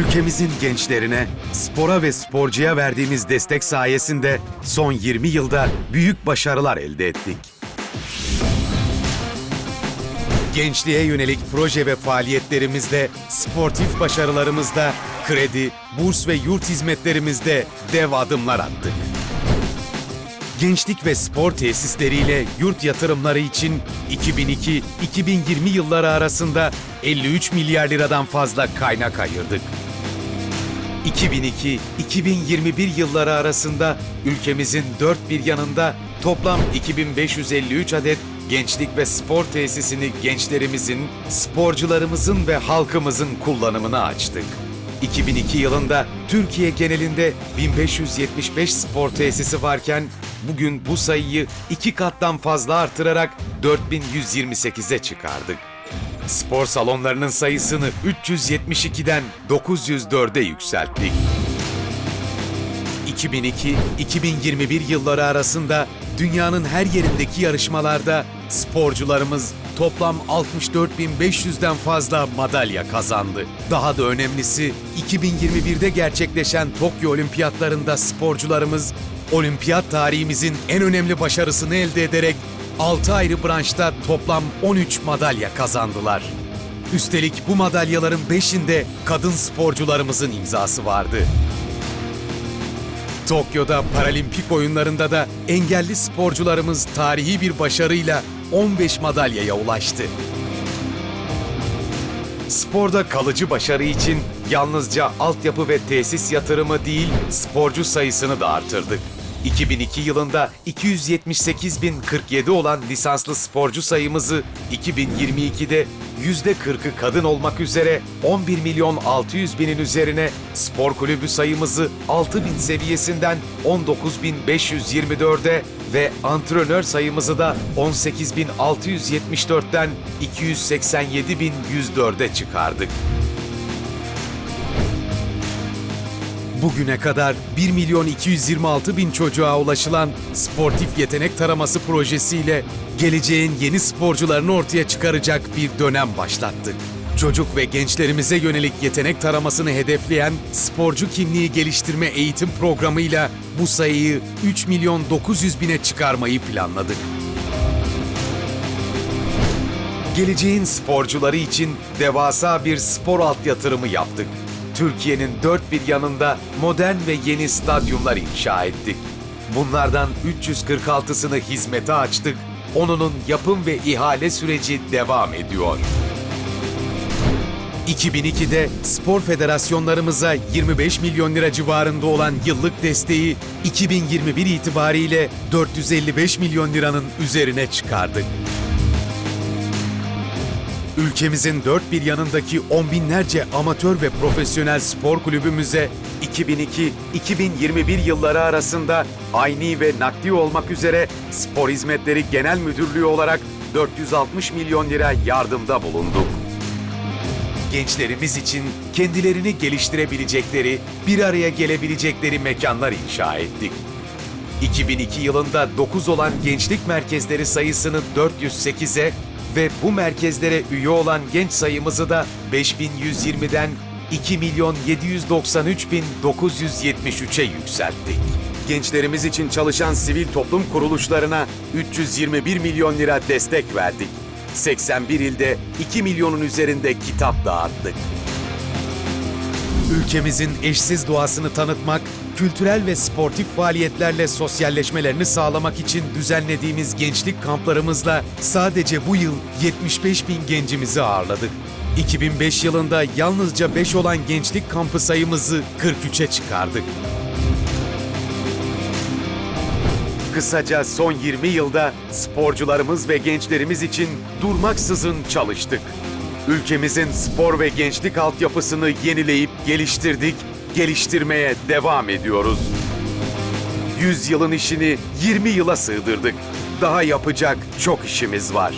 Ülkemizin gençlerine, spora ve sporcuya verdiğimiz destek sayesinde son 20 yılda büyük başarılar elde ettik. Gençliğe yönelik proje ve faaliyetlerimizde, sportif başarılarımızda, kredi, burs ve yurt hizmetlerimizde dev adımlar attık. Gençlik ve spor tesisleriyle yurt yatırımları için 2002-2020 yılları arasında 53 milyar liradan fazla kaynak ayırdık. 2002-2021 yılları arasında ülkemizin dört bir yanında toplam 2553 adet gençlik ve spor tesisini gençlerimizin, sporcularımızın ve halkımızın kullanımına açtık. 2002 yılında Türkiye genelinde 1575 spor tesisi varken bugün bu sayıyı iki kattan fazla artırarak 4128'e çıkardık. Spor salonlarının sayısını 372'den 904'e yükselttik. 2002-2021 yılları arasında dünyanın her yerindeki yarışmalarda sporcularımız toplam 64.500'den fazla madalya kazandı. Daha da önemlisi 2021'de gerçekleşen Tokyo Olimpiyatlarında sporcularımız olimpiyat tarihimizin en önemli başarısını elde ederek 6 ayrı branşta toplam 13 madalya kazandılar. Üstelik bu madalyaların 5'inde kadın sporcularımızın imzası vardı. Tokyo'da Paralimpik oyunlarında da engelli sporcularımız tarihi bir başarıyla 15 madalyaya ulaştı. Sporda kalıcı başarı için yalnızca altyapı ve tesis yatırımı değil, sporcu sayısını da artırdık. 2002 yılında 278.047 olan lisanslı sporcu sayımızı 2022'de %40'ı kadın olmak üzere 11 milyon 600 binin üzerine spor kulübü sayımızı 6 bin seviyesinden 19.524'e ve antrenör sayımızı da 18.674'ten 287.104'e çıkardık. Bugüne kadar 1 milyon 226 bin çocuğa ulaşılan sportif yetenek taraması projesiyle geleceğin yeni sporcularını ortaya çıkaracak bir dönem başlattık. Çocuk ve gençlerimize yönelik yetenek taramasını hedefleyen sporcu kimliği geliştirme eğitim programıyla bu sayıyı 3 milyon 900 bine çıkarmayı planladık. Geleceğin sporcuları için devasa bir spor alt yatırımı yaptık. Türkiye'nin dört bir yanında modern ve yeni stadyumlar inşa ettik. Bunlardan 346'sını hizmete açtık. Onunun yapım ve ihale süreci devam ediyor. 2002'de spor federasyonlarımıza 25 milyon lira civarında olan yıllık desteği 2021 itibariyle 455 milyon liranın üzerine çıkardık. Ülkemizin dört bir yanındaki on binlerce amatör ve profesyonel spor kulübümüze 2002-2021 yılları arasında ayni ve nakdi olmak üzere Spor Hizmetleri Genel Müdürlüğü olarak 460 milyon lira yardımda bulunduk. Gençlerimiz için kendilerini geliştirebilecekleri, bir araya gelebilecekleri mekanlar inşa ettik. 2002 yılında 9 olan gençlik merkezleri sayısını 408'e ve bu merkezlere üye olan genç sayımızı da 5120'den 2 milyon 793 bin 973'e yükselttik. Gençlerimiz için çalışan sivil toplum kuruluşlarına 321 milyon lira destek verdik. 81 ilde 2 milyonun üzerinde kitap dağıttık. Ülkemizin eşsiz doğasını tanıtmak, kültürel ve sportif faaliyetlerle sosyalleşmelerini sağlamak için düzenlediğimiz gençlik kamplarımızla sadece bu yıl 75 bin gencimizi ağırladık. 2005 yılında yalnızca 5 olan gençlik kampı sayımızı 43'e çıkardık. Kısaca son 20 yılda sporcularımız ve gençlerimiz için durmaksızın çalıştık. Ülkemizin spor ve gençlik altyapısını yenileyip geliştirdik, geliştirmeye devam ediyoruz. 100 yılın işini 20 yıla sığdırdık. Daha yapacak çok işimiz var.